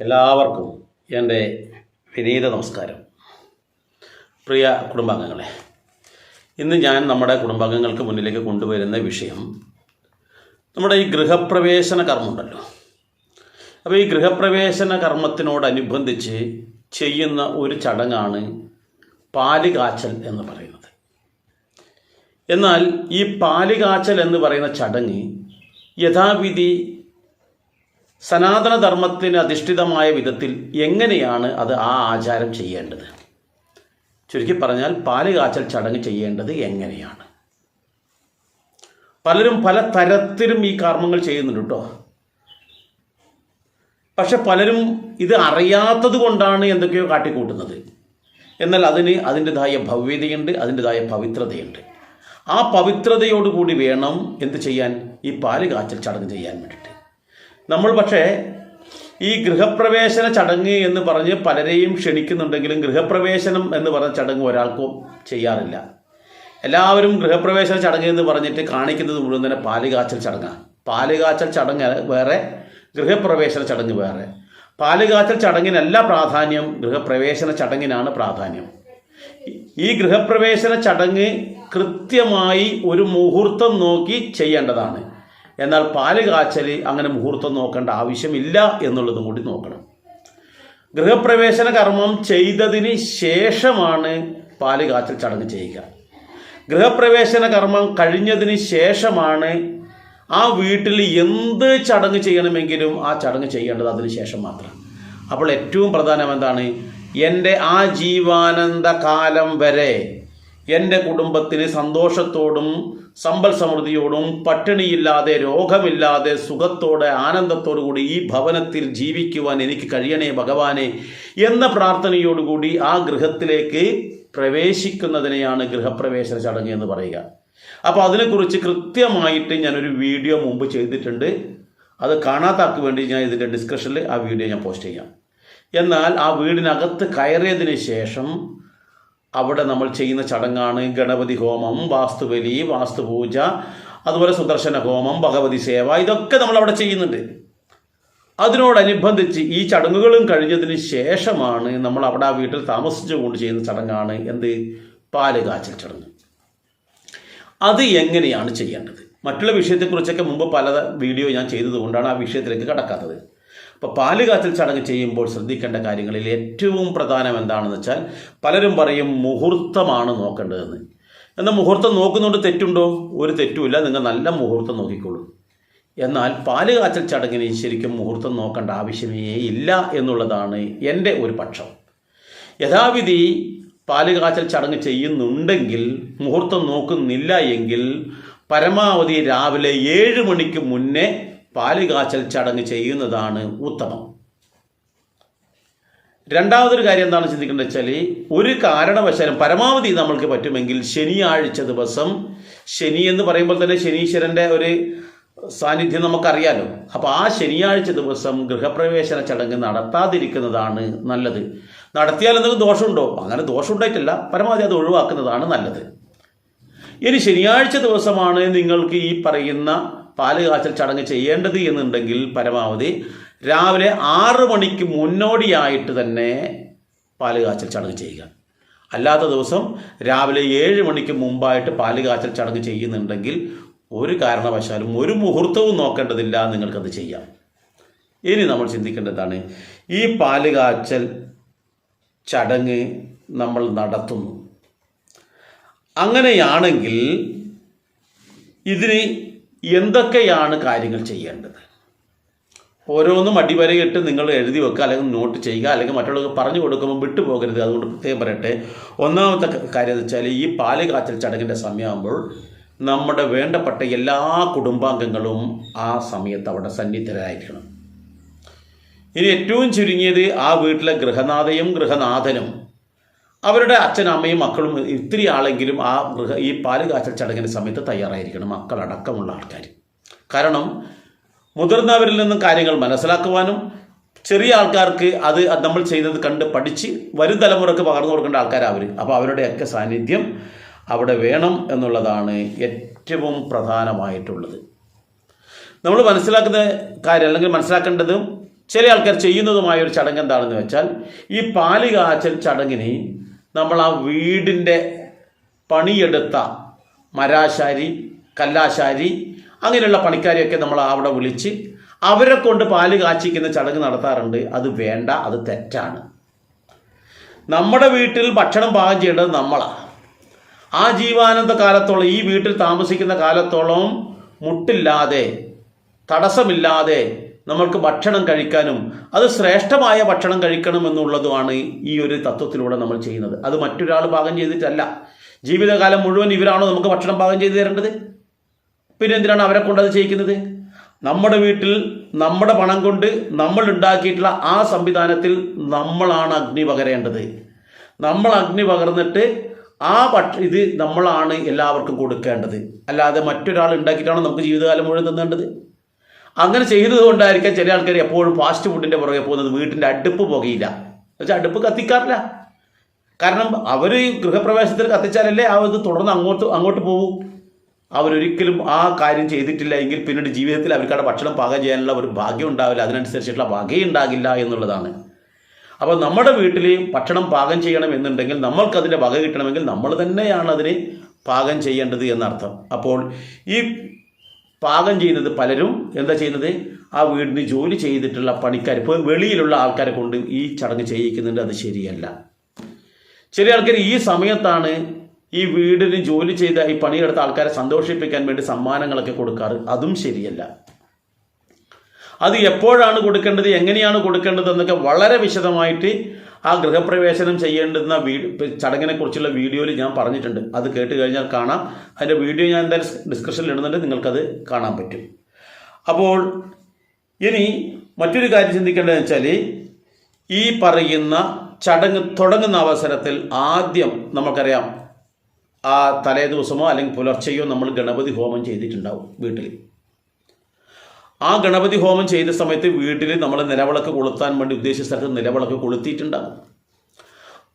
എല്ലാവർക്കും എന്റെ വിനീത നമസ്കാരം. പ്രിയ കുടുംബാംഗങ്ങളെ ഇന്ന് ഞാൻ നമ്മുടെ കുടുംബാംഗങ്ങൾക്ക് മുന്നിലേക്ക് കൊണ്ടുവരുന്ന വിഷയം നമ്മുടെ ഈ ഗൃഹപ്രവേശന കർമ്മമുണ്ടല്ലോ. അപ്പോൾ ഈ ഗൃഹപ്രവേശന കർമ്മത്തിനോടനുബന്ധിച്ച് ചെയ്യുന്ന ഒരു ചടങ്ങാണ് പാൽ കാച്ചൽ എന്ന് പറയുന്നത്. എന്നാൽ ഈ പാൽ കാച്ചൽ എന്ന് പറയുന്ന ചടങ്ങ് യഥാവിധി സനാതനധർമ്മത്തിന് അധിഷ്ഠിതമായ വിധത്തിൽ എങ്ങനെയാണ് അത് ആ ആചാരം ചെയ്യേണ്ടത്? ചുരുക്കി പറഞ്ഞാൽ പാൽ കാച്ചൽ ചടങ്ങ് ചെയ്യേണ്ടത് എങ്ങനെയാണ്? പലരും പല തരത്തിലും ഈ കർമ്മങ്ങൾ ചെയ്യുന്നുണ്ട് കേട്ടോ. പക്ഷെ പലരും ഇത് അറിയാത്തത് കൊണ്ടാണ് എന്തൊക്കെയോ കാട്ടിക്കൂട്ടുന്നത്. എന്നാൽ അതിന് അതിന്റെതായ ഭവ്യതയുണ്ട് അതിന്റെതായ പവിത്രതയുണ്ട്. ആ പവിത്രതയോടുകൂടി വേണം എന്ത് ചെയ്യാൻ? ഈ പാൽ കാച്ചൽ ചടങ്ങ് ചെയ്യാൻ വേണ്ടിയിട്ട്. നമ്മൾ പക്ഷേ ഈ ഗൃഹപ്രവേശന ചടങ്ങ് എന്ന് പറഞ്ഞ് പലരെയും ക്ഷണിക്കുന്നുണ്ടെങ്കിലും ഗൃഹപ്രവേശനം എന്ന് പറഞ്ഞ ചടങ്ങ് ഒരാൾക്കും ചെയ്യാറില്ല. എല്ലാവരും ഗൃഹപ്രവേശന ചടങ്ങ് എന്ന് പറഞ്ഞിട്ട് കാണിക്കുന്നത് മുഴുവൻ തന്നെ പാലുകാച്ചൽ ചടങ്ങാണ്. പാലുകാച്ചൽ ചടങ്ങ് വേറെ ഗൃഹപ്രവേശന ചടങ്ങ് വേറെ. പാലുകാച്ചൽ ചടങ്ങിനല്ല പ്രാധാന്യം ഗൃഹപ്രവേശന ചടങ്ങിനാണ് പ്രാധാന്യം. ഈ ഗൃഹപ്രവേശന ചടങ്ങ് കൃത്യമായി ഒരു മുഹൂർത്തം നോക്കി ചെയ്യേണ്ടതാണ്. എന്നാൽ പാൽ കാച്ചൽ അങ്ങനെ മുഹൂർത്തം നോക്കേണ്ട ആവശ്യമില്ല എന്നുള്ളതും കൂടി നോക്കണം. ഗൃഹപ്രവേശന കർമ്മം ചെയ്തതിന് ശേഷമാണ് പാൽ കാച്ചൽ ചടങ്ങ് ചെയ്യുക. ഗൃഹപ്രവേശന കർമ്മം കഴിഞ്ഞതിന് ശേഷമാണ് ആ വീട്ടിൽ എന്ത് ചടങ്ങ് ചെയ്യണമെങ്കിലും ആ ചടങ്ങ് ചെയ്യേണ്ടത് അതിന് ശേഷം മാത്രം. അപ്പോൾ ഏറ്റവും പ്രധാനം എന്താണ്? എന്റെ ആ ജീവാനന്ദ കാലം വരെ എന്റെ കുടുംബത്തിന് സന്തോഷത്തോടും സമ്പൽ സമൃദ്ധിയോടും പട്ടിണിയില്ലാതെ രോഗമില്ലാതെ സുഖത്തോടെ ആനന്ദത്തോടു കൂടി ഈ ഭവനത്തിൽ ജീവിക്കുവാൻ എനിക്ക് കഴിയണേ ഭഗവാനെ എന്ന പ്രാർത്ഥനയോടുകൂടി ആ ഗൃഹത്തിലേക്ക് പ്രവേശിക്കുന്നതിനെയാണ് ഗൃഹപ്രവേശന ചടങ്ങ് എന്ന് പറയുക. അപ്പോൾ അതിനെക്കുറിച്ച് കൃത്യമായിട്ട് ഞാനൊരു വീഡിയോ മുമ്പ് ചെയ്തിട്ടുണ്ട്. അത് കാണാത്താക്ക് വേണ്ടി ഞാൻ ഇതിന്റെ ഡിസ്ക്രിപ്ഷനിൽ ആ വീഡിയോ ഞാൻ പോസ്റ്റ് ചെയ്യാം. എന്നാൽ ആ വീടിനകത്ത് കയറിയതിന് ശേഷം അവിടെ നമ്മൾ ചെയ്യുന്ന ചടങ്ങാണ് ഗണപതി ഹോമം വാസ്തുബലി വാസ്തുപൂജ അതുപോലെ സുദർശന ഹോമം ഭഗവതി സേവ ഇതൊക്കെ നമ്മൾ അവിടെ ചെയ്യുന്നുണ്ട്. അതിനോടനുബന്ധിച്ച് ഈ ചടങ്ങുകളും കഴിഞ്ഞതിന് ശേഷമാണ് നമ്മൾ അവിടെ ആ വീട്ടിൽ താമസിച്ചുകൊണ്ട് ചെയ്യുന്ന ചടങ്ങാണ് എന്ത്? പാൽ കാച്ചൽ ചടങ്ങ്. അത് എങ്ങനെയാണ് ചെയ്യേണ്ടത്? മറ്റുള്ള വിഷയത്തെക്കുറിച്ചൊക്കെ മുമ്പ് പല വീഡിയോ ഞാൻ ചെയ്തതുകൊണ്ടാണ് ആ വിഷയത്തിലേക്ക് കടക്കാത്തത്. അപ്പോൾ പാൽ കാച്ചൽ ചടങ്ങ് ചെയ്യുമ്പോൾ ശ്രദ്ധിക്കേണ്ട കാര്യങ്ങളിൽ ഏറ്റവും പ്രധാനം എന്താണെന്ന് വെച്ചാൽ പലരും പറയും മുഹൂർത്തമാണ് നോക്കേണ്ടതെന്ന്. എന്നാൽ മുഹൂർത്തം നോക്കുന്നുണ്ട് തെറ്റുണ്ടോ? ഒരു തെറ്റുമില്ല. നിങ്ങൾ നല്ല മുഹൂർത്തം നോക്കിക്കോളൂ. എന്നാൽ പാൽ കാച്ചൽ ചടങ്ങിന് ശരിക്കും മുഹൂർത്തം നോക്കേണ്ട ആവശ്യമേ ഇല്ല എന്നുള്ളതാണ് എന്റെ ഒരു പക്ഷം. യഥാവിധി പാൽ കാച്ചൽ ചടങ്ങ് ചെയ്യുന്നുണ്ടെങ്കിൽ മുഹൂർത്തം നോക്കുന്നില്ല എങ്കിൽ പരമാവധി രാവിലെ ഏഴ് മണിക്ക് മുന്നേ പാൽ കാച്ചൽ ചടങ്ങ് ചെയ്യുന്നതാണ് ഉത്തമം. രണ്ടാമതൊരു കാര്യം എന്താണ് ചിന്തിക്കേണ്ടത് വെച്ചാൽ ഒരു കാരണവശാലും പരമാവധി നമ്മൾക്ക് പറ്റുമെങ്കിൽ ശനിയാഴ്ച ദിവസം ശനി എന്ന് പറയുമ്പോൾ തന്നെ ശനീശ്വരന്റെ ഒരു സാന്നിധ്യം നമുക്കറിയാലോ. അപ്പോൾ ആ ശനിയാഴ്ച ദിവസം ഗൃഹപ്രവേശന ചടങ്ങ് നടത്താതിരിക്കുന്നതാണ് നല്ലത്. നടത്തിയാൽ എന്തെങ്കിലും ദോഷമുണ്ടോ? അങ്ങനെ ദോഷമുണ്ടായിട്ടില്ല പരമാവധി അത് ഒഴിവാക്കുന്നതാണ് നല്ലത്. ഇനി ശനിയാഴ്ച ദിവസമാണ് നിങ്ങൾക്ക് ഈ പറയുന്ന പാൽ കാച്ചൽ ചടങ്ങ് ചെയ്യേണ്ടത് എന്നുണ്ടെങ്കിൽ പരമാവധി രാവിലെ ആറ് മണിക്ക് മുന്നോടിയായിട്ട് തന്നെ പാൽ കാച്ചൽ ചടങ്ങ് ചെയ്യുക. അല്ലാത്ത ദിവസം രാവിലെ ഏഴ് മണിക്ക് മുമ്പായിട്ട് പാൽ കാച്ചൽ ചടങ്ങ് ചെയ്യുന്നുണ്ടെങ്കിൽ ഒരു കാരണവശാലും ഒരു മുഹൂർത്തവും നോക്കേണ്ടതില്ല നിങ്ങൾക്കത് ചെയ്യാം. ഇനി നമ്മൾ ചിന്തിക്കേണ്ടതാണ് ഈ പാൽ കാച്ചൽ ചടങ്ങ് നമ്മൾ നടത്തുന്നു. അങ്ങനെയാണെങ്കിൽ ഇതിന് എന്തൊക്കെയാണ് കാര്യങ്ങൾ ചെയ്യേണ്ടത്? ഓരോന്നും അടിവരയിട്ട് നിങ്ങൾ എഴുതി വെക്കുക അല്ലെങ്കിൽ നോട്ട് ചെയ്യുക അല്ലെങ്കിൽ മറ്റുള്ളവർക്ക് പറഞ്ഞു കൊടുക്കുമ്പോൾ വിട്ടുപോകരുത് അതുകൊണ്ട് പ്രത്യേകം പറയട്ടെ. ഒന്നാമത്തെ കാര്യം എന്ന് വെച്ചാൽ ഈ പാൽ കാച്ചൽ ചടങ്ങിന്റെ സമയമാകുമ്പോൾ നമ്മുടെ വേണ്ടപ്പെട്ട എല്ലാ കുടുംബാംഗങ്ങളും ആ സമയത്ത് അവിടെ സന്നിഹിതരായിരിക്കണം ഇനി ഏറ്റവും ചുരുങ്ങിയത് ആ വീട്ടിലെ ഗൃഹനാഥയും ഗൃഹനാഥനും അവരുടെ അച്ഛനും അമ്മയും മക്കളും ഇത്തിരി ആളെങ്കിലും ആ മൃഗ ഈ പാൽ കാച്ചൽ ചടങ്ങിന്റെ സമയത്ത് തയ്യാറായിരിക്കണം. മക്കളടക്കമുള്ള ആൾക്കാർ. കാരണം മുതിർന്നവരിൽ നിന്നും കാര്യങ്ങൾ മനസ്സിലാക്കുവാനും ചെറിയ ആൾക്കാർക്ക് അത് നമ്മൾ ചെയ്തത് കണ്ട് പഠിച്ച് വരും തലമുറയ്ക്ക് പകർന്നു കൊടുക്കേണ്ട ആൾക്കാരാണ് അവർ അപ്പോൾ അവരുടെയൊക്കെ സാന്നിധ്യം അവിടെ വേണം എന്നുള്ളതാണ് ഏറ്റവും പ്രധാനമായിട്ടുള്ളത്. നമ്മൾ മനസ്സിലാക്കുന്ന കാര്യം അല്ലെങ്കിൽ മനസ്സിലാക്കേണ്ടതും ചില ആൾക്കാർ ചെയ്യുന്നതുമായ ഒരു ചടങ്ങ് എന്താണെന്ന് വെച്ചാൽ ഈ പാൽ കാച്ചൽ ചടങ്ങിന് നമ്മൾ ആ വീടിന്റെ പണിയെടുത്ത മരാശാരി കല്ലാശാരി അങ്ങനെയുള്ള പണിക്കാരെയൊക്കെ നമ്മൾ അവിടെ വിളിച്ച് അവരെ കൊണ്ട് പാൽ കാച്ചിക്കുന്ന ചടങ്ങ് നടത്താറുണ്ട്. അത് വേണ്ട അത് തെറ്റാണ്. നമ്മുടെ വീട്ടിൽ ഭക്ഷണം പാകം ചെയ്യേണ്ടത് നമ്മളാണ് ആ ജീവാനന്ദ കാലത്തോളം ഈ വീട്ടിൽ താമസിക്കുന്ന കാലത്തോളം മുട്ടില്ലാതെ തടസ്സമില്ലാതെ നമ്മൾക്ക് ഭക്ഷണം കഴിക്കാനും അത് ശ്രേഷ്ഠമായ ഭക്ഷണം കഴിക്കണം എന്നുള്ളതുമാണ് ഈ ഒരു തത്വത്തിലൂടെ നമ്മൾ ചെയ്യുന്നത്. അത് മറ്റൊരാൾ പാകം ചെയ്തിട്ടല്ല. ജീവിതകാലം മുഴുവൻ ഇവരാണോ നമുക്ക് ഭക്ഷണം പാകം ചെയ്തു തരേണ്ടത്? പിന്നെ എന്തിനാണ് അവരെ കൊണ്ട് അത് ചെയ്യിക്കുന്നത്? നമ്മുടെ വീട്ടിൽ നമ്മുടെ പണം കൊണ്ട് നമ്മൾ ഉണ്ടാക്കിയിട്ടുള്ള ആ സംവിധാനത്തിൽ നമ്മളാണ് അഗ്നി പകരേണ്ടത്. നമ്മൾ അഗ്നി പകർന്നിട്ട് ആ ഭക്ഷ ഇത് നമ്മളാണ് എല്ലാവർക്കും കൊടുക്കേണ്ടത്. അല്ലാതെ മറ്റൊരാൾ ഉണ്ടാക്കിയിട്ടാണ് നമുക്ക് ജീവിതകാലം മുഴുവൻ തന്നേണ്ടത്? അങ്ങനെ ചെയ്തത് കൊണ്ടായിരിക്കാം ചില ആൾക്കാർ എപ്പോഴും ഫാസ്റ്റ് ഫുഡിന്റെ പുറകെ പോകുന്നത് വീട്ടിന്റെ അടുപ്പ് പുകയില്ല. എന്നുവെച്ചാൽ അടുപ്പ് കത്തിക്കാറില്ല. കാരണം അവർ ഗൃഹപ്രവേശത്തിൽ കത്തിച്ചാലല്ലേ ആ ഇത് തുടർന്ന് അങ്ങോട്ട് അങ്ങോട്ട് പോകും. അവരൊരിക്കലും ആ കാര്യം ചെയ്തിട്ടില്ല എങ്കിൽ പിന്നീട് ജീവിതത്തിൽ അവർക്കവിടെ ഭക്ഷണം പാകം ചെയ്യാനുള്ള ഒരു ഭാഗ്യം ഉണ്ടാവില്ല. അതിനനുസരിച്ചിട്ടുള്ള വകയും ഉണ്ടാകില്ല എന്നുള്ളതാണ്. അപ്പോൾ നമ്മുടെ വീട്ടിൽ ഭക്ഷണം പാകം ചെയ്യണം എന്നുണ്ടെങ്കിൽ നമ്മൾക്കതിന്റെ വക കിട്ടണമെങ്കിൽ നമ്മൾ തന്നെയാണ് അതിന് പാകം ചെയ്യേണ്ടത് എന്നർത്ഥം. അപ്പോൾ ഈ പാകം ചെയ്യുന്നത് പലരും എന്താ ചെയ്യുന്നത്? ആ വീടിന് ജോലി ചെയ്തിട്ടുള്ള പണിക്കാർ ഇപ്പോൾ വെളിയിലുള്ള ആൾക്കാരെ കൊണ്ട് ഈ ചടങ്ങ് ചെയ്യിക്കുന്നുണ്ട്. അത് ശരിയല്ല. ചില ആൾക്കാർ ഈ സമയത്താണ് ഈ വീടിന് ജോലി ചെയ്ത ഈ പണിയെടുത്ത ആൾക്കാരെ സന്തോഷിപ്പിക്കാൻ വേണ്ടി സമ്മാനങ്ങളൊക്കെ കൊടുക്കാറ്. അതും ശരിയല്ല. അത് എപ്പോഴാണ് കൊടുക്കേണ്ടത് എങ്ങനെയാണ് കൊടുക്കേണ്ടത് എന്നൊക്കെ വളരെ വിശദമായിട്ട് ആ ഗൃഹപ്രവേശനം ചെയ്യേണ്ടുന്ന വീ ചടങ്ങിനെ കുറിച്ചുള്ള വീഡിയോയിൽ ഞാൻ പറഞ്ഞിട്ടുണ്ട്. അത് കേട്ട് കഴിഞ്ഞാൽ കാണാം. അതിന്റെ വീഡിയോ ഞാൻ എന്തായാലും ഡിസ്ക്രിപ്ഷനിൽ ഇടുന്നുണ്ട്. നിങ്ങൾക്കത് കാണാൻ പറ്റും. അപ്പോൾ ഇനി മറ്റൊരു കാര്യം ചിന്തിക്കേണ്ടതെന്ന് വെച്ചാൽ ഈ പറയുന്ന ചടങ്ങ് തുടങ്ങുന്ന അവസരത്തിൽ ആദ്യം നമുക്കറിയാം ആ തലേ ദിവസമോ അല്ലെങ്കിൽ പുലർച്ചെയോ നമ്മൾ ഗണപതി ഹോമം ചെയ്തിട്ടുണ്ടാവും വീട്ടിൽ ആ ഗണപതി ഹോമം ചെയ്ത സമയത്ത് വീട്ടിൽ നമ്മൾ നിലവിളക്ക് കൊളുത്താൻ വേണ്ടി ഉദ്ദേശിച്ച സ്ഥലത്ത് നിലവിളക്ക് കൊളുത്തിയിട്ടുണ്ടാകും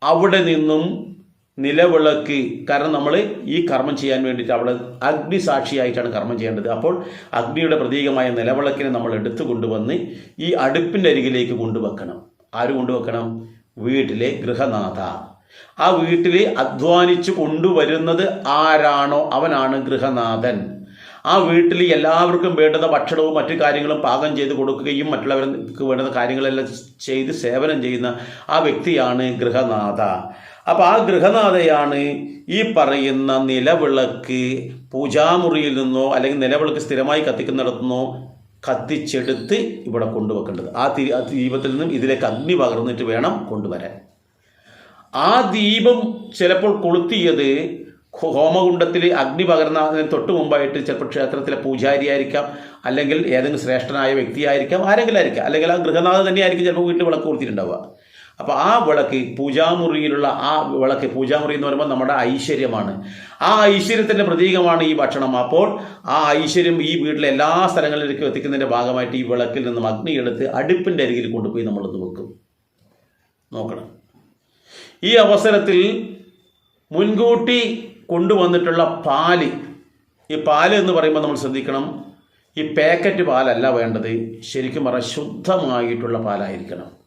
അവിടെ നിന്നും നിലവിളക്ക്. കാരണം നമ്മൾ ഈ കർമ്മം ചെയ്യാൻ വേണ്ടിയിട്ട് അവിടെ അഗ്നി സാക്ഷിയായിട്ടാണ് കർമ്മം ചെയ്യേണ്ടത്. അപ്പോൾ അഗ്നിയുടെ പ്രതീകമായ നിലവിളക്കിനെ നമ്മൾ എടുത്തു കൊണ്ടുവന്ന് ഈ അടുപ്പിന്റെ അരികിലേക്ക് കൊണ്ടുവെക്കണം. ആര് കൊണ്ടുവെക്കണം? വീട്ടിലെ ഗൃഹനാഥ. ആ വീട്ടിൽ അധ്വാനിച്ചു കൊണ്ടുവരുന്നത് ആരാണോ? അവനാണ് ഗൃഹനാഥൻ. ആ വീട്ടിൽ എല്ലാവർക്കും വേണ്ടുന്ന ഭക്ഷണവും മറ്റു കാര്യങ്ങളും പാകം ചെയ്ത് കൊടുക്കുകയും മറ്റുള്ളവർക്ക് വേണ്ടുന്ന കാര്യങ്ങളെല്ലാം ചെയ്ത് സേവനം ചെയ്യുന്ന ആ വ്യക്തിയാണ് ഗൃഹനാഥ. അപ്പോൾ ആ ഗൃഹനാഥയാണ് ഈ പറയുന്ന നിലവിളക്ക് പൂജാമുറിയിൽ നിന്നോ അല്ലെങ്കിൽ നിലവിളക്ക് സ്ഥിരമായി കത്തിക്കുന്നിടത്തുനിന്നോ കത്തിച്ചെടുത്ത് ഇവിടെ കൊണ്ടുവെക്കേണ്ടത്. ആ ദീപത്തിൽ നിന്നും ഇതിലേക്ക് അഗ്നി പകർന്നിട്ട് വേണം കൊണ്ടുവരാൻ. ആ ദീപം ചിലപ്പോൾ കൊളുത്തിയത് ഹോമകുണ്ടത്തിൽ അഗ്നി പകർന്നതിന് തൊട്ട് മുമ്പായിട്ട് ചിലപ്പോൾ ക്ഷേത്രത്തിലെ പൂജാരിയായിരിക്കാം അല്ലെങ്കിൽ ഏതെങ്കിലും ശ്രേഷ്ഠനായ വ്യക്തിയായിരിക്കാം ആരെങ്കിലും ആയിരിക്കാം. അല്ലെങ്കിൽ ആ ഗൃഹനാഥ തന്നെയായിരിക്കും ചിലപ്പോൾ വീട്ടിൽ വിളക്ക് കൊടുത്തിട്ടുണ്ടാവുക അപ്പോൾ ആ വിളക്ക് പൂജാമുറിയിലുള്ള ആ വിളക്ക് പൂജാമുറി എന്ന് പറയുമ്പോൾ നമ്മുടെ ഐശ്വര്യമാണ്. ആ ഐശ്വര്യത്തിന്റെ പ്രതീകമാണ് ഈ ഭക്ഷണം. അപ്പോൾ ആ ഐശ്വര്യം ഈ വീട്ടിലെ എല്ലാ സ്ഥലങ്ങളിലേക്കും എത്തിക്കുന്നതിന്റെ ഭാഗമായിട്ട് ഈ വിളക്കിൽ നിന്നും അഗ്നി എടുത്ത് അടുപ്പിന്റെ അരികിൽ കൊണ്ടുപോയി നമ്മളത് വെക്കും. നോക്കണം. ഈ അവസരത്തിൽ മുൻകൂട്ടി കൊണ്ടുവന്നിട്ടുള്ള പാൽ ഈ പാൽ എന്ന് പറയുമ്പോൾ നമ്മൾ ശ്രദ്ധിക്കണം. ഈ പാക്കറ്റ് പാലല്ല വേണ്ടത്. ശരിക്കും പറഞ്ഞാൽ ശുദ്ധമായിട്ടുള്ള പാലായിരിക്കണം.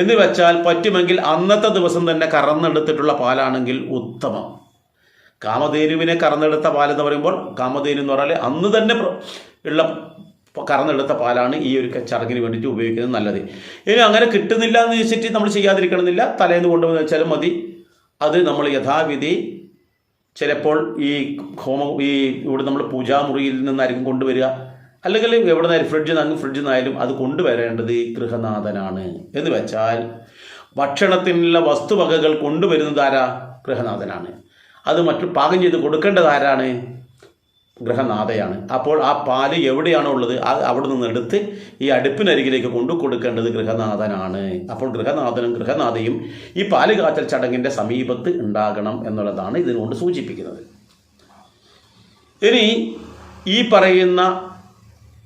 എന്ന് വെച്ചാൽ പറ്റുമെങ്കിൽ അന്നത്തെ ദിവസം തന്നെ കറന്നെടുത്തിട്ടുള്ള പാലാണെങ്കിൽ ഉത്തമം. കാമധേനുവിനെ കറന്നെടുത്ത പാലെന്ന് പറയുമ്പോൾ കാമധേനു എന്ന് പറഞ്ഞാൽ അന്ന് തന്നെ ഉള്ള കറന്നെടുത്ത പാലാണ് ഈ ഒരു ചടങ്ങിന് വേണ്ടിയിട്ട് ഉപയോഗിക്കുന്നത് നല്ലത്. ഇനി അങ്ങനെ കിട്ടുന്നില്ല എന്ന് വെച്ചിട്ട് നമ്മൾ ചെയ്യാതിരിക്കണമെന്നില്ല. തലേന്ന് കൊണ്ടുവന്ന് വെച്ചാലും മതി. അത് നമ്മൾ യഥാവിധി ചിലപ്പോൾ ഈ ഹോമ ഈ ഇവിടെ നമ്മൾ പൂജാമുറിയിൽ നിന്നായിരിക്കും കൊണ്ടുവരിക. അല്ലെങ്കിൽ എവിടെ നിന്നായാലും ഫ്രിഡ്ജിൽ നിന്നും ഫ്രിഡ്ജിൽ നിന്നായാലും അത് കൊണ്ടുവരേണ്ടത് ഗൃഹനാഥനാണ്. എന്ന് വെച്ചാൽ ഭക്ഷണത്തിനുള്ള വസ്തുവകകൾ കൊണ്ടുവരുന്നത് ആരാ? ഗൃഹനാഥനാണ്. അത് മറ്റു പാകം ചെയ്ത് കൊടുക്കേണ്ടത് ആരാണ്? ഗൃഹനാഥയാണ്. അപ്പോൾ ആ പാൽ എവിടെയാണോ ഉള്ളത് ആ അവിടെ നിന്ന് എടുത്ത് ഈ അടുപ്പിനരികിലേക്ക് കൊണ്ടു കൊടുക്കേണ്ടത് ഗൃഹനാഥനാണ്. അപ്പോൾ ഗൃഹനാഥനും ഗൃഹനാഥയും ഈ പാൽ കാച്ചൽ ചടങ്ങിന്റെ സമീപത്ത് ഉണ്ടാകണം എന്നുള്ളതാണ് ഇതിനുകൊണ്ട് സൂചിപ്പിക്കുന്നത്. ഇനി ഈ പറയുന്ന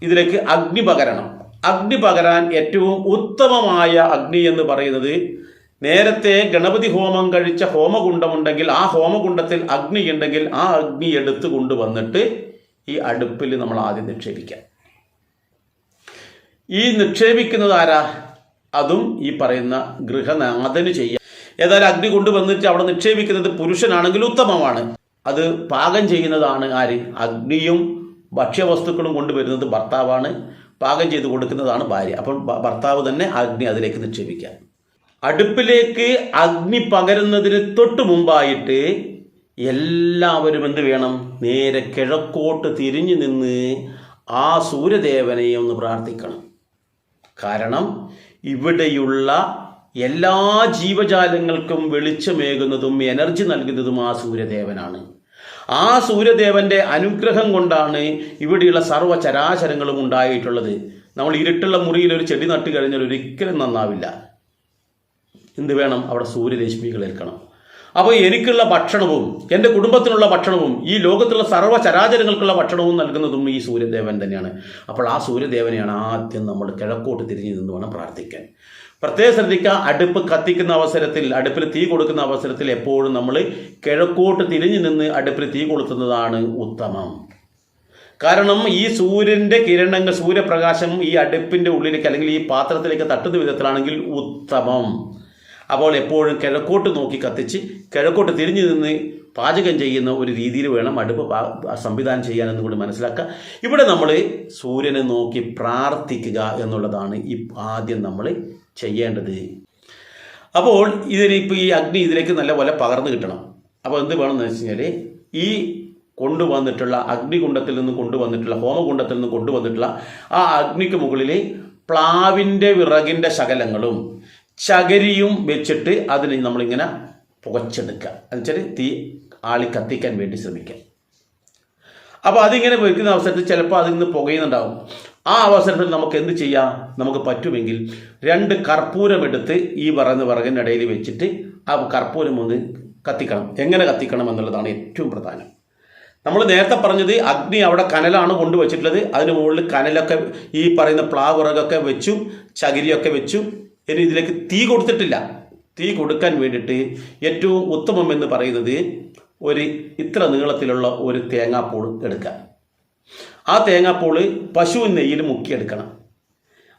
ഇതിലേക്ക് അഗ്നി പകരണം. അഗ്നി പകരാൻ ഏറ്റവും ഉത്തമമായ അഗ്നി എന്ന് പറയുന്നത് നേരത്തെ ഗണപതി ഹോമം കഴിച്ച ഹോമകുണ്ടമുണ്ടെങ്കിൽ ആ ഹോമകുണ്ടത്തിൽ അഗ്നി ഉണ്ടെങ്കിൽ ആ അഗ്നി എടുത്ത് കൊണ്ടുവന്നിട്ട് ഈ അടുപ്പിൽ നമ്മൾ ആദ്യം നിക്ഷേപിക്കാം. ഈ നിക്ഷേപിക്കുന്നത് ആരാ? അതും ഈ പറയുന്ന ഗൃഹനാഥന് ചെയ്യാം. ഏതായാലും അഗ്നി കൊണ്ടുവന്നിട്ട് അവിടെ നിക്ഷേപിക്കുന്നത് പുരുഷനാണെങ്കിൽ ഉത്തമമാണ്. അത് പാകം ചെയ്യുന്നതാണ് ആര്? അഗ്നിയും ഭക്ഷ്യവസ്തുക്കളും കൊണ്ടുവരുന്നത് ഭർത്താവാണ് പാകം ചെയ്ത് കൊടുക്കുന്നതാണ് ഭാര്യ. അപ്പം ഭർത്താവ് തന്നെ അഗ്നി അതിലേക്ക് നിക്ഷേപിക്കുക. അടുപ്പിലേക്ക് അഗ്നി പകരുന്നതിന് തൊട്ട് മുമ്പായിട്ട് എല്ലാവരും എന്ത് വേണം? നേരെ കിഴക്കോട്ട് തിരിഞ്ഞു നിന്ന് ആ സൂര്യദേവനെ ഒന്ന് പ്രാർത്ഥിക്കണം. കാരണം ഇവിടെയുള്ള എല്ലാ ജീവജാലങ്ങൾക്കും വെളിച്ചമേകുന്നതും എനർജി നൽകുന്നതും ആ സൂര്യദേവനാണ്. ആ സൂര്യദേവന്റെ അനുഗ്രഹം കൊണ്ടാണ് ഇവിടെയുള്ള സർവ ചരാചരങ്ങളും ഉണ്ടായിട്ടുള്ളത്. നമ്മൾ ഇരുട്ടുള്ള മുറിയിൽ ഒരു ചെടി നട്ട് കഴിഞ്ഞാൽ ഒരിക്കലും നന്നാവില്ല. എന്ത് വേണം? അവിടെ സൂര്യരശ്മികൾ ഏൽക്കണം. അപ്പോൾ എനിക്കുള്ള ഭക്ഷണവും എന്റെ കുടുംബത്തിനുള്ള ഭക്ഷണവും ഈ ലോകത്തുള്ള സർവ ചരാചരങ്ങൾക്കുള്ള ഭക്ഷണവും നൽകുന്നതും ഈ സൂര്യദേവൻ തന്നെയാണ്. അപ്പോൾ ആ സൂര്യദേവനെയാണ് ആദ്യം നമ്മൾ കിഴക്കോട്ട് തിരിഞ്ഞു നിന്ന് വേണം പ്രാർത്ഥിക്കാൻ. പ്രത്യേകം ശ്രദ്ധിക്കുക അടുപ്പ് കത്തിക്കുന്ന അവസരത്തിൽ അടുപ്പിൽ തീ കൊടുക്കുന്ന അവസരത്തിൽ എപ്പോഴും നമ്മൾ കിഴക്കോട്ട് തിരിഞ്ഞു നിന്ന് അടുപ്പിൽ തീ കൊളുത്തുന്നതാണ് ഉത്തമം. കാരണം ഈ സൂര്യന്റെ കിരണങ്ങൾ സൂര്യപ്രകാശം ഈ അടുപ്പിന്റെ ഉള്ളിലേക്ക് അല്ലെങ്കിൽ ഈ പാത്രത്തിലേക്ക് തട്ടുന്ന വിധത്തിലാണെങ്കിൽ ഉത്തമം. അപ്പോൾ എപ്പോഴും കിഴക്കോട്ട് നോക്കി കത്തിച്ച് കിഴക്കോട്ട് തിരിഞ്ഞു നിന്ന് പാചകം ചെയ്യുന്ന ഒരു രീതിയിൽ വേണം അടുപ്പ് സംവിധാനം ചെയ്യാനെന്ന് കൂടി മനസ്സിലാക്കുക. ഇവിടെ നമ്മൾ സൂര്യനെ നോക്കി പ്രാർത്ഥിക്കുക എന്നുള്ളതാണ് ഈ ആദ്യം നമ്മൾ ചെയ്യേണ്ടത്. അപ്പോൾ ഇതിനിപ്പോൾ ഈ അഗ്നി ഇതിലേക്ക് നല്ലപോലെ പകർന്നു കിട്ടണം. അപ്പോൾ എന്ത് വേണമെന്ന് വെച്ച് കഴിഞ്ഞാൽ ഈ കൊണ്ടുവന്നിട്ടുള്ള അഗ്നികുണ്ടത്തിൽ നിന്ന് കൊണ്ടുവന്നിട്ടുള്ള ഹോമകുണ്ടത്തിൽ നിന്ന് കൊണ്ടുവന്നിട്ടുള്ള ആ അഗ്നിക്ക് മുകളിൽ പ്ലാവിന്റെ വിറകിന്റെ ശകലങ്ങളും ചകരിയും വെച്ചിട്ട് അതിന് നമ്മളിങ്ങനെ പുകച്ചെടുക്കുക. എന്ന് വെച്ചാൽ തീ ആളി കത്തിക്കാൻ വേണ്ടി ശ്രമിക്കുക. അപ്പോൾ അതിങ്ങനെ വെക്കുന്ന അവസരത്തിൽ ചിലപ്പോൾ അതിൽ നിന്ന് പുകയുന്നുണ്ടാവും. ആ അവസരത്തിൽ നമുക്ക് എന്ത് ചെയ്യാം? നമുക്ക് പറ്റുമെങ്കിൽ രണ്ട് കർപ്പൂരം എടുത്ത് ഈ പറയുന്ന വിറകിനിടയിൽ വെച്ചിട്ട് ആ കർപ്പൂരം ഒന്ന് കത്തിക്കണം. എങ്ങനെ കത്തിക്കണം എന്നുള്ളതാണ് ഏറ്റവും പ്രധാനം. നമ്മൾ നേരത്തെ പറഞ്ഞത് അഗ്നി അവിടെ കനലാണ് കൊണ്ടുവച്ചിട്ടുള്ളത്. അതിന് മുകളിൽ കനലൊക്കെ ഈ പറയുന്ന പ്ലാവ് വിറകൊക്കെ വെച്ചു ചകിരിയൊക്കെ വെച്ചു. ഇനി ഇതിലേക്ക് തീ കൊടുത്തിട്ടില്ല. തീ കൊടുക്കാൻ വേണ്ടിയിട്ട് ഏറ്റവും ഉത്തമം എന്ന് പറയുന്നത് ഒരു ഇത്ര നീളത്തിലുള്ള ഒരു തേങ്ങാപ്പൂൾ എടുക്കുക. ആ തേങ്ങാപ്പൂൾ പശു നെയ്യിൽ മുക്കിയെടുക്കണം.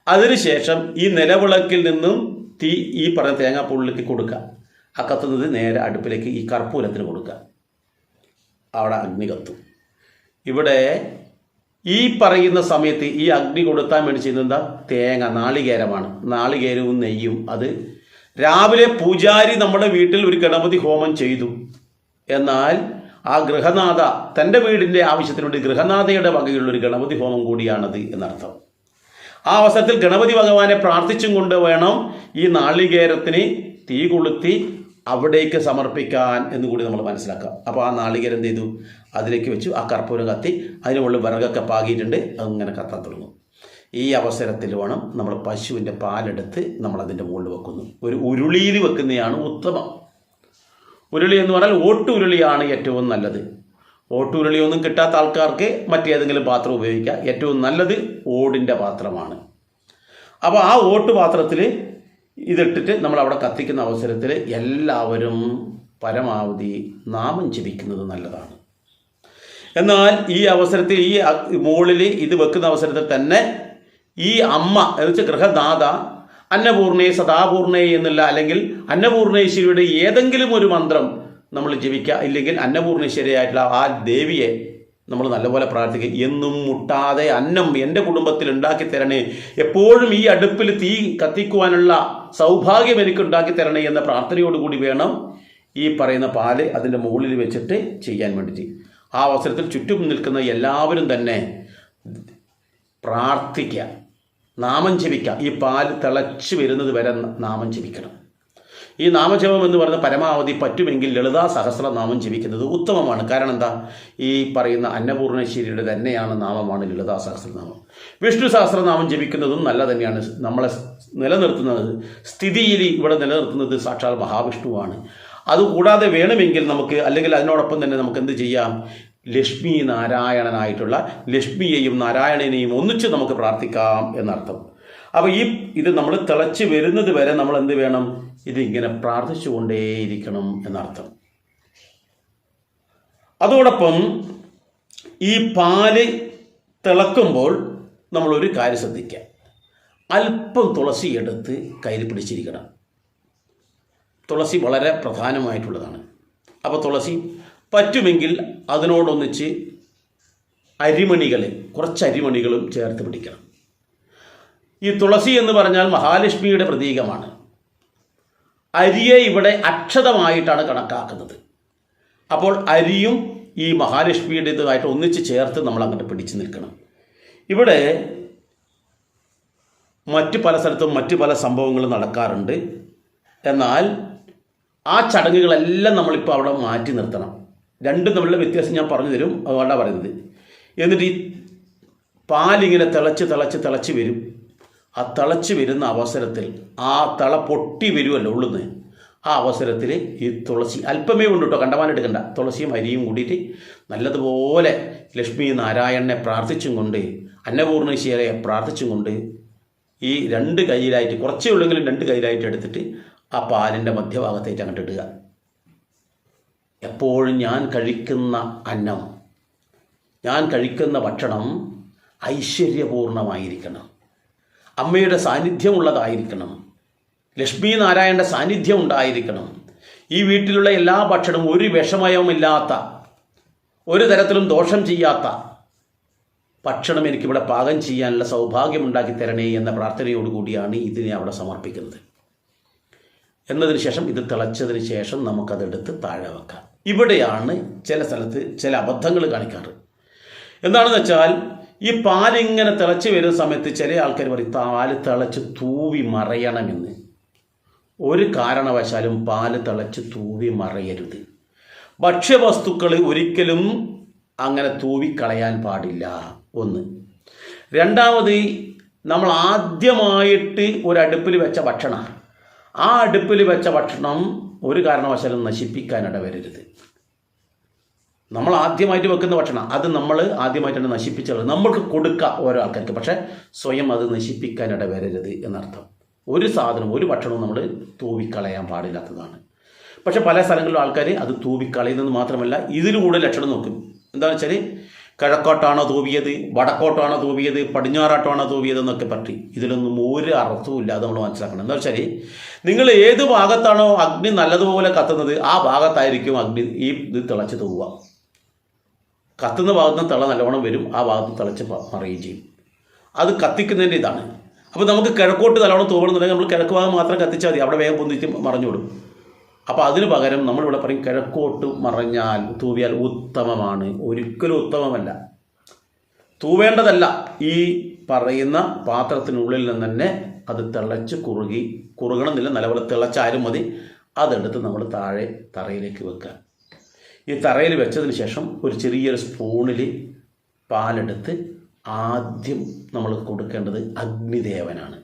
അതിനുശേഷം ഈ നിലവിളക്കിൽ നിന്നും തീ ഈ പറഞ്ഞ തേങ്ങാപ്പൂളിലേക്ക് കൊടുക്കുക. ആ കത്തുന്നത് നേരെ അടുപ്പിലേക്ക് ഈ കർപ്പൂരത്തിന് കൊടുക്കുക. അവിടെ അഗ്നി കത്തും. ഇവിടെ ഈ പറയുന്ന സമയത്ത് ഈ അഗ്നി കൊടുത്താൻ വേണ്ടി ചെയ്യുന്നത് എന്താ? തേങ്ങ നാളികേരമാണ്. നാളികേരവും നെയ്യും അത് രാവിലെ പൂജാരി നമ്മുടെ വീട്ടിൽ ഒരു ഗണപതി ഹോമം ചെയ്തു. എന്നാൽ ആ ഗൃഹനാഥ തന്റെ വീടിന്റെ ആവശ്യത്തിന് വേണ്ടി ഗൃഹനാഥയുടെ വകയുള്ളൊരു ഗണപതി ഹോമം കൂടിയാണത് എന്നർത്ഥം. ആ അവസരത്തിൽ ഗണപതി ഭഗവാനെ പ്രാർത്ഥിച്ചും കൊണ്ട് വേണം ഈ നാളികേരത്തിന് തീ കൊളുത്തി അവിടേക്ക് സമർപ്പിക്കാൻ എന്ന് കൂടി നമ്മൾ മനസ്സിലാക്കാം. അപ്പോൾ ആ നാളികേരം എന്ത് ചെയ്തു? അതിലേക്ക് വെച്ചു ആ കർപ്പൂരം കത്തി അതിനുള്ളിൽ വിറകൊക്കെ പാകിയിട്ടുണ്ട് അങ്ങനെ കത്താൻ തുടങ്ങും. ഈ അവസരത്തിൽ വേണം നമ്മൾ പശുവിന്റെ പാലെടുത്ത് നമ്മളതിന്റെ മുകളിൽ വെക്കുന്നു. ഒരു ഉരുളിയിൽ വെക്കുന്നതാണ് ഉത്തമം. ഉരുളി എന്ന് പറഞ്ഞാൽ ഓട്ടുരുളിയാണ് ഏറ്റവും നല്ലത്. ഓട്ടുരുളിയൊന്നും കിട്ടാത്ത ആൾക്കാർക്ക് മറ്റേതെങ്കിലും പാത്രം ഉപയോഗിക്കാം. ഏറ്റവും നല്ലത് ഓടിന്റെ പാത്രമാണ്. അപ്പോൾ ആ ഓട്ട് പാത്രത്തിൽ ഇതിട്ടിട്ട് നമ്മൾ അവിടെ കത്തിക്കുന്ന അവസരത്തിൽ എല്ലാവരും പരമാവധി നാമം ജപിക്കുന്നത് നല്ലതാണ്. എന്നാൽ ഈ അവസരത്തിൽ ഈ മുകളിൽ ഇത് വെക്കുന്ന അവസരത്തിൽ തന്നെ ഈ അമ്മ എന്ന് വെച്ചാൽ ഗൃഹനാഥ അന്നപൂർണേ സദാപൂർണേ എന്നുള്ള അല്ലെങ്കിൽ അന്നപൂർണേശ്വരിയുടെ ഏതെങ്കിലും ഒരു മന്ത്രം നമ്മൾ ജപിക്കുക. ഇല്ലെങ്കിൽ അന്നപൂർണേശ്വരിയായിട്ടുള്ള ആ ദേവിയെ നമ്മൾ നല്ലപോലെ പ്രാർത്ഥിക്കുക. എന്നും മുട്ടാതെ അന്നം എന്റെ കുടുംബത്തിൽ ഉണ്ടാക്കി തരണേ. എപ്പോഴും ഈ അടുപ്പിൽ തീ കത്തിക്കുവാനുള്ള സൗഭാഗ്യം എനിക്ക് ഉണ്ടാക്കി തരണേ എന്ന പ്രാർത്ഥനയോടുകൂടി വേണം ഈ പറയുന്ന പാൽ അതിന്റെ മുകളിൽ വെച്ചിട്ട് ചെയ്യാൻ വേണ്ടിയിട്ട്. ആ അവസരത്തിൽ ചുറ്റും നിൽക്കുന്ന എല്ലാവരും തന്നെ പ്രാർത്ഥിക്കുക. നാമം ജപിക്കുക ഈ പാൽ തിളച്ച് വരുന്നത് വരെ നാമം ജപിക്കണം. ഈ നാമജപം എന്ന് പറയുന്ന പരമാവധി പറ്റുമെങ്കിൽ ലളിതാ സഹസ്രനാമം ജപിക്കുന്നത് ഉത്തമമാണ്. കാരണം എന്താ? ഈ പറയുന്ന അന്നപൂർണേശ്വരിയുടെ തന്നെയാണ് നാമമാണ് ലളിതാ സഹസ്രനാമം വിഷ്ണു സഹസ്രനാമം ജപിക്കുന്നതും നല്ല തന്നെയാണ്. നമ്മളെ നിലനിർത്തുന്നത് സ്ഥിതിയിൽ ഇവിടെ നിലനിർത്തുന്നത് സാക്ഷാൽ മഹാവിഷ്ണുവാണ്. അതുകൂടാതെ വേണമെങ്കിൽ നമുക്ക് അല്ലെങ്കിൽ അതിനോടൊപ്പം തന്നെ നമുക്ക് എന്ത് ചെയ്യാം? ലക്ഷ്മി നാരായണനായിട്ടുള്ള ലക്ഷ്മിയെയും നാരായണനെയും ഒന്നിച്ച് നമുക്ക് പ്രാർത്ഥിക്കാം എന്നർത്ഥം. അപ്പോൾ ഈ ഇത് നമ്മൾ തിളച്ച് വരുന്നത് വരെ നമ്മൾ എന്ത് വേണം? ഇതിങ്ങനെ പ്രാർത്ഥിച്ചുകൊണ്ടേയിരിക്കണം എന്നർത്ഥം. അതോടൊപ്പം ഈ പാൽ തിളക്കുമ്പോൾ നമ്മളൊരു കാര്യം ശ്രദ്ധിക്കുക അല്പം തുളസി എടുത്ത് കയ്യിൽ പിടിച്ചിരിക്കണം. തുളസി വളരെ പ്രധാനമായിട്ടുള്ളതാണ്. അപ്പോൾ തുളസി പറ്റുമെങ്കിൽ അതിനോടൊന്നിച്ച് അരിമണികൾ കുറച്ച് അരിമണികളും ചേർത്ത് പിടിക്കണം. ഈ തുളസി എന്ന് പറഞ്ഞാൽ മഹാലക്ഷ്മിയുടെ പ്രതീകമാണ്. അരിയെ ഇവിടെ അക്ഷതമായിട്ടാണ് കണക്കാക്കുന്നത്. അപ്പോൾ അരിയും ഈ മഹാലക്ഷ്മിയുടേതുമായിട്ട് ഒന്നിച്ച് ചേർത്ത് നമ്മൾ അങ്ങോട്ട് പിടിച്ചു നിൽക്കണം. ഇവിടെ മറ്റ് പല സ്ഥലത്തും മറ്റ് പല സംഭവങ്ങളും നടക്കാറുണ്ട്. എന്നാൽ ആ ചടങ്ങുകളെല്ലാം നമ്മളിപ്പോൾ അവിടെ മാറ്റി നിർത്തണം. രണ്ടും തമ്മിലുള്ള വ്യത്യാസം ഞാൻ പറഞ്ഞു തരും. അതുകൊണ്ടാണ് പറയുന്നത്. എന്നിട്ട് ഈ പാലിങ്ങനെ തിളച്ച് തിളച്ച് തിളച്ച് വരും. ആ തിളച്ച് വരുന്ന അവസരത്തിൽ ആ തിള പൊട്ടി വരുമല്ലോ ഉള്ളുന്ന്. ആ അവസരത്തിൽ ഈ തുളസി അല്പമേ ഉണ്ട് കേട്ടോ കണ്ടമാനം എടുക്കണ്ട. തുളസിയും അരിയും കൂടിയിട്ട് നല്ലതുപോലെ ലക്ഷ്മി നാരായണനെ പ്രാർത്ഥിച്ചും കൊണ്ട് അന്നപൂർണേശ്വരെ പ്രാർത്ഥിച്ചും കൊണ്ട് ഈ രണ്ട് കയ്യിലായിട്ട് കുറച്ചേ ഉള്ളെങ്കിലും രണ്ട് കയ്യിലായിട്ട് എടുത്തിട്ട് ആ പാലിന്റെ മധ്യഭാഗത്തേക്ക് അങ്ങോട്ട് ഇടുക. എപ്പോഴും ഞാൻ കഴിക്കുന്ന അന്നം ഞാൻ കഴിക്കുന്ന ഭക്ഷണം ഐശ്വര്യപൂർണമായിരിക്കണം. അമ്മയുടെ സാന്നിധ്യമുള്ളതായിരിക്കണം. ലക്ഷ്മി നാരായണന്റെ സാന്നിധ്യം ഉണ്ടായിരിക്കണം. ഈ വീട്ടിലുള്ള എല്ലാ ഭക്ഷണവും ഒരു വിഷമയവുമില്ലാത്ത ഒരു തരത്തിലും ദോഷം ചെയ്യാത്ത ഭക്ഷണം എനിക്കിവിടെ പാകം ചെയ്യാനുള്ള സൗഭാഗ്യം ഉണ്ടാക്കി തരണേ എന്ന പ്രാർത്ഥനയോടുകൂടിയാണ് ഇതിനെ അവിടെ സമർപ്പിക്കുന്നത്. എന്നതിന് ശേഷം ഇത് തിളച്ചതിന് ശേഷം നമുക്കതെടുത്ത് താഴെ വെക്കാം. ഇവിടെയാണ് ചില സ്ഥലത്ത് ചില അബദ്ധങ്ങൾ കാണിക്കാറ്. എന്താണെന്ന് വെച്ചാൽ ഈ പാലിങ്ങനെ തിളച്ച് വരുന്ന സമയത്ത് ചില ആൾക്കാർ പറയും പാൽ തിളച്ച് തൂവി മറയണമെന്ന്. ഒരു കാരണവശാലും പാൽ തിളച്ച് തൂവി മറയരുത്. ഭക്ഷ്യവസ്തുക്കൾ ഒരിക്കലും അങ്ങനെ തൂവി കളയാൻ പാടില്ല. ഒന്ന്. രണ്ടാമത് നമ്മൾ ആദ്യമായിട്ട് ഒരു അടുപ്പിൽ വെച്ച ഭക്ഷണം. ആ അടുപ്പിൽ വെച്ച ഭക്ഷണം ഒരു കാരണവശാലും നശിപ്പിക്കാനിട വരരുത്. നമ്മൾ ആദ്യമായിട്ട് വെക്കുന്ന ഭക്ഷണം അത് നമ്മൾ ആദ്യമായിട്ടാണ് നശിപ്പിച്ചത് നമ്മൾക്ക് കൊടുക്കുക ഓരോ ആൾക്കാർക്ക് പക്ഷേ സ്വയം അത് നശിപ്പിക്കാനിട വരരുത് എന്നർത്ഥം. ഒരു സാധനം ഒരു ഭക്ഷണവും നമ്മൾ തൂവിക്കളയാൻ പാടില്ലാത്തതാണ്. പക്ഷേ പല സ്ഥലങ്ങളിലും ആൾക്കാർ അത് തൂവിക്കളയുന്നത് മാത്രമല്ല ഇതിലൂടെ ലക്ഷണം നോക്കും. എന്താണെന്ന് വെച്ചാൽ കിഴക്കോട്ടാണോ തൂവിയത്? വടക്കോട്ടാണോ തൂവിയത്? പടിഞ്ഞാറോട്ടാണോ തൂവിയത് എന്നൊക്കെ പറ്റി. ഇതിലൊന്നും ഒരു അർത്ഥവും അത് നമ്മൾ മനസ്സിലാക്കണം. എന്താ വെച്ചാൽ നിങ്ങൾ ഏത് ഭാഗത്താണോ അഗ്നി നല്ലതുപോലെ കത്തുന്നത് ആ ഭാഗത്തായിരിക്കും അഗ്നി ഈ ഇത് തിളച്ച് തൂവുക. കത്തുന്ന ഭാഗത്തുനിന്ന് തിള നല്ലവണ്ണം വരും ആ ഭാഗത്ത് തിളച്ച് മറിയുകയും ചെയ്യും. അത് കത്തിക്കുന്നതിന്റെ ഇതാണ്. അപ്പോൾ നമുക്ക് കിഴക്കോട്ട് നല്ലവണ്ണം തൂവണമെന്നുണ്ടെങ്കിൽ നമ്മൾ കിഴക്ക് ഭാഗം മാത്രം കത്തിച്ചാൽ മതി. അവിടെ വേഗം പൊന്തിച്ച് മറഞ്ഞുവിടും അപ്പോൾ അതിന് പകരം നമ്മളിവിടെ പറയും കിഴക്കോട്ട് മറഞ്ഞാൽ തൂവിയാൽ ഉത്തമമാണ്. ഒരിക്കലും ഉത്തമമല്ല. തൂവേണ്ടതല്ല. ഈ പറയുന്ന പാത്രത്തിനുള്ളിൽ നിന്ന് തന്നെ അത് തിളച്ച് കുറുകി കുറുകണമെന്നില്ല നല്ലപോലെ തിളച്ചാലും മതി. അതെടുത്ത് നമ്മൾ താഴെ തറയിലേക്ക് വെക്കുക. ഈ തറയിൽ വെച്ചതിന് ശേഷം ഒരു ചെറിയൊരു സ്പൂണിൽ പാലെടുത്ത് ആദ്യം നമ്മൾ കൊടുക്കേണ്ടത് അഗ്നിദേവനാണ്.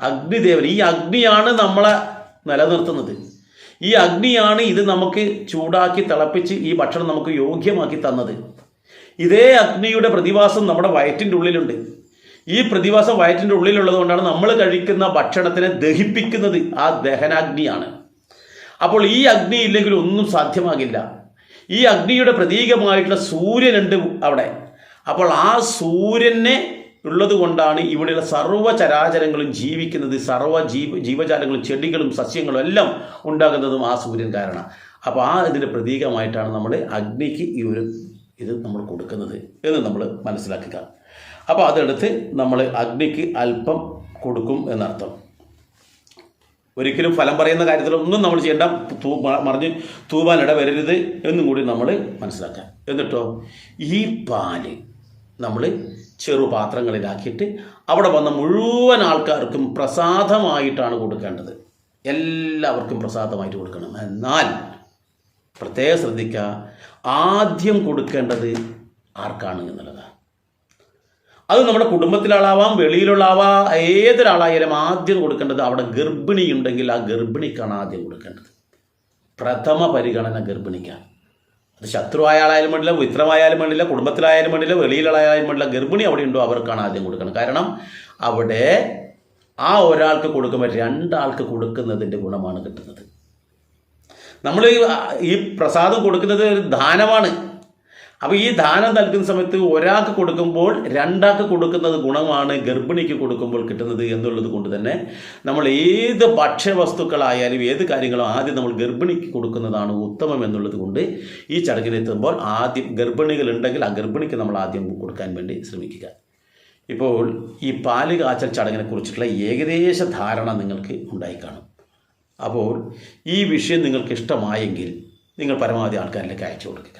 അഗ്നിദേവൻ ഈ അഗ്നിയാണ് നമ്മളെ നിലനിർത്തുന്നത്. ഈ അഗ്നിയാണ് ഇത് നമുക്ക് ചൂടാക്കി തിളപ്പിച്ച് ഈ ഭക്ഷണം നമുക്ക് യോഗ്യമാക്കി തന്നത്. ഇതേ അഗ്നിയുടെ പ്രതിഭാസം നമ്മുടെ വയറ്റിന്റെ ഉള്ളിലുണ്ട്. ഈ പ്രതിഭാസം വയറ്റിന്റെ ഉള്ളിലുള്ളത് കൊണ്ടാണ് നമ്മൾ കഴിക്കുന്ന ഭക്ഷണത്തിനെ ദഹിപ്പിക്കുന്നത് ആ ദഹനാഗ്നിയാണ്. അപ്പോൾ ഈ അഗ്നി ഇല്ലെങ്കിൽ ഒന്നും സാധ്യമാകില്ല. ഈ അഗ്നിയുടെ പ്രതീകമായിട്ടുള്ള സൂര്യനുണ്ട് അവിടെ. അപ്പോൾ ആ സൂര്യനെ ഉള്ളത് കൊണ്ടാണ് ഇവിടെയുള്ള സർവ ചരാചരങ്ങളും ജീവിക്കുന്നത് സർവ ജീവ ജീവജാലങ്ങളും ചെടികളും സസ്യങ്ങളും എല്ലാം ഉണ്ടാകുന്നതും ആ സൂര്യൻ കാരണം. അപ്പോൾ ആ ഇതിന്റെ പ്രതീകമായിട്ടാണ് നമ്മൾ അഗ്നിക്ക് ഈ ഒരു ഇത് നമ്മൾ കൊടുക്കുന്നത് എന്ന് നമ്മൾ മനസ്സിലാക്കുക. അപ്പോൾ അതെടുത്ത് നമ്മൾ അഗ്നിക്ക് അല്പം കൊടുക്കും എന്നർത്ഥം. ഒരിക്കലും ഫലം പറയുന്ന കാര്യത്തിലൊന്നും നമ്മൾ ചെയ്യേണ്ട തൂ മറിഞ്ഞ് തൂവാനിട വരരുത് എന്നും കൂടി നമ്മൾ മനസ്സിലാക്കാം എന്നിട്ടോ ഈ പാൽ നമ്മൾ ചെറുപാത്രങ്ങളിലാക്കിയിട്ട് അവിടെ വന്ന മുഴുവൻ ആൾക്കാർക്കും പ്രസാദമായിട്ടാണ് കൊടുക്കേണ്ടത്. എല്ലാവർക്കും പ്രസാദമായിട്ട് കൊടുക്കണം. എന്നാൽ പ്രത്യേകം ശ്രദ്ധിക്കുക ആദ്യം കൊടുക്കേണ്ടത് ആർക്കാണ് എന്നുള്ളതാണ് അത് നമ്മുടെ കുടുംബത്തിലെ ആളാവാം വെളിയിലുള്ള ആവാം ഏതൊരാളായാലും ആദ്യം കൊടുക്കേണ്ടത് അവിടെ ഗർഭിണി ഉണ്ടെങ്കിൽ ആ ഗർഭിണിക്കാണ് ആദ്യം കൊടുക്കേണ്ടത്. പ്രഥമ പരിഗണന ഗർഭിണിക്കാണ്. അത് ശത്രു അയാളായാലും വേണ്ടില്ല മിത്രമായാലും വേണ്ടില്ല കുടുംബത്തിലായാലും വേണ്ടില്ല വെളിയിലായാലും വേണ്ടില്ല ഗർഭിണി അവിടെ ഉണ്ടോ അവർക്കാണ് ആദ്യം കൊടുക്കണം. കാരണം അവിടെ ആ ഒരാൾക്ക് കൊടുക്കുമ്പോൾ രണ്ടാൾക്ക് കൊടുക്കുന്നതിന്റെ ഗുണമാണ് കിട്ടുന്നത്. നമ്മൾ ഈ പ്രസാദം കൊടുക്കുന്നത് ഒരു ദാനമാണ്. അപ്പോൾ ഈ ദാനം നൽകുന്ന സമയത്ത് ഒരാൾക്ക് കൊടുക്കുമ്പോൾ രണ്ടാൾക്ക് കൊടുക്കുന്നത് ഗുണമാണ് ഗർഭിണിക്ക് കൊടുക്കുമ്പോൾ കിട്ടുന്നത് എന്നുള്ളത് കൊണ്ട് തന്നെ നമ്മൾ ഏത് ഭക്ഷ്യവസ്തുക്കളായാലും ഏത് കാര്യങ്ങളും ആദ്യം നമ്മൾ ഗർഭിണിക്ക് കൊടുക്കുന്നതാണ് ഉത്തമം എന്നുള്ളത് കൊണ്ട് ഈ ചടങ്ങിനെത്തുമ്പോൾ ആദ്യം ഗർഭിണികൾ ഉണ്ടെങ്കിൽ ആ ഗർഭിണിക്ക് നമ്മൾ ആദ്യം കൊടുക്കാൻ വേണ്ടി ശ്രമിക്കുക. ഇപ്പോൾ ഈ പാൽ കാച്ചൽ ചടങ്ങിനെ കുറിച്ചിട്ടുള്ള ഏകദേശ ധാരണ നിങ്ങൾക്ക് ഉണ്ടായി കാണും. അപ്പോൾ ഈ വിഷയം നിങ്ങൾക്ക് ഇഷ്ടമായെങ്കിൽ നിങ്ങൾ പരമാവധി ആൾക്കാരിലേക്ക് അയച്ചു കൊടുക്കുക.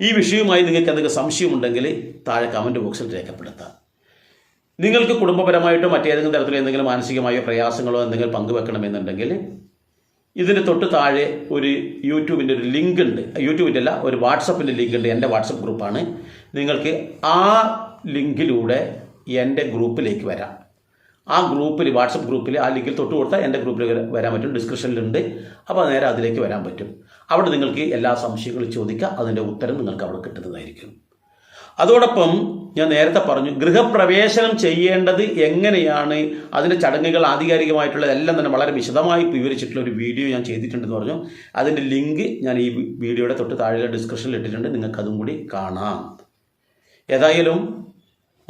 ഈ വിഷയവുമായി നിങ്ങൾക്ക് എന്തെങ്കിലും സംശയമുണ്ടെങ്കിൽ താഴെ കമന്റ് ബോക്സിൽ രേഖപ്പെടുത്താം. നിങ്ങൾക്ക് കുടുംബപരമായിട്ടോ മറ്റേതെങ്കിലും തരത്തിലോ എന്തെങ്കിലും മാനസികമായോ പ്രയാസങ്ങളോ എന്തെങ്കിലും പങ്കുവെക്കണമെന്നുണ്ടെങ്കിൽ ഇതിന് തൊട്ട് താഴെ ഒരു യൂട്യൂബിന്റെ ഒരു ലിങ്ക് ഉണ്ട് യൂട്യൂബിന്റെ അല്ല ഒരു വാട്സപ്പിന്റെ ലിങ്ക് ഉണ്ട് എന്റെ വാട്സപ്പ് ഗ്രൂപ്പാണ്. നിങ്ങൾക്ക് ആ ലിങ്കിലൂടെ എന്റെ ഗ്രൂപ്പിലേക്ക് വരാം. ആ ഗ്രൂപ്പിൽ വാട്സപ്പ് ഗ്രൂപ്പിൽ ആ ലിങ്കിൽ തൊട്ട് കൊടുത്താൽ എന്റെ ഗ്രൂപ്പിൽ വരാൻ പറ്റും ഡിസ്ക്രിപ്ഷനിലുണ്ട്. അപ്പോൾ നേരെ അതിലേക്ക് വരാൻ പറ്റും. അവിടെ നിങ്ങൾക്ക് എല്ലാ സംശയങ്ങളും ചോദിക്കുക അതിന്റെ ഉത്തരം നിങ്ങൾക്ക് അവിടെ കിട്ടുന്നതായിരിക്കും. അതോടൊപ്പം ഞാൻ നേരത്തെ പറഞ്ഞു ഗൃഹപ്രവേശനം ചെയ്യേണ്ടത് എങ്ങനെയാണ്? അതിന്റെ ചടങ്ങുകൾ ആധികാരികമായിട്ടുള്ളതെല്ലാം തന്നെ വളരെ വിശദമായി വിവരിച്ചിട്ടുള്ള ഒരു വീഡിയോ ഞാൻ ചെയ്തിട്ടുണ്ടെന്ന് പറഞ്ഞു. അതിന്റെ ലിങ്ക് ഞാൻ ഈ വീഡിയോയുടെ തൊട്ട് താഴെ ഡിസ്ക്രിപ്ഷനിൽ ഇട്ടിട്ടുണ്ട് നിങ്ങൾക്ക് അതും കൂടി കാണാം. ഏതായാലും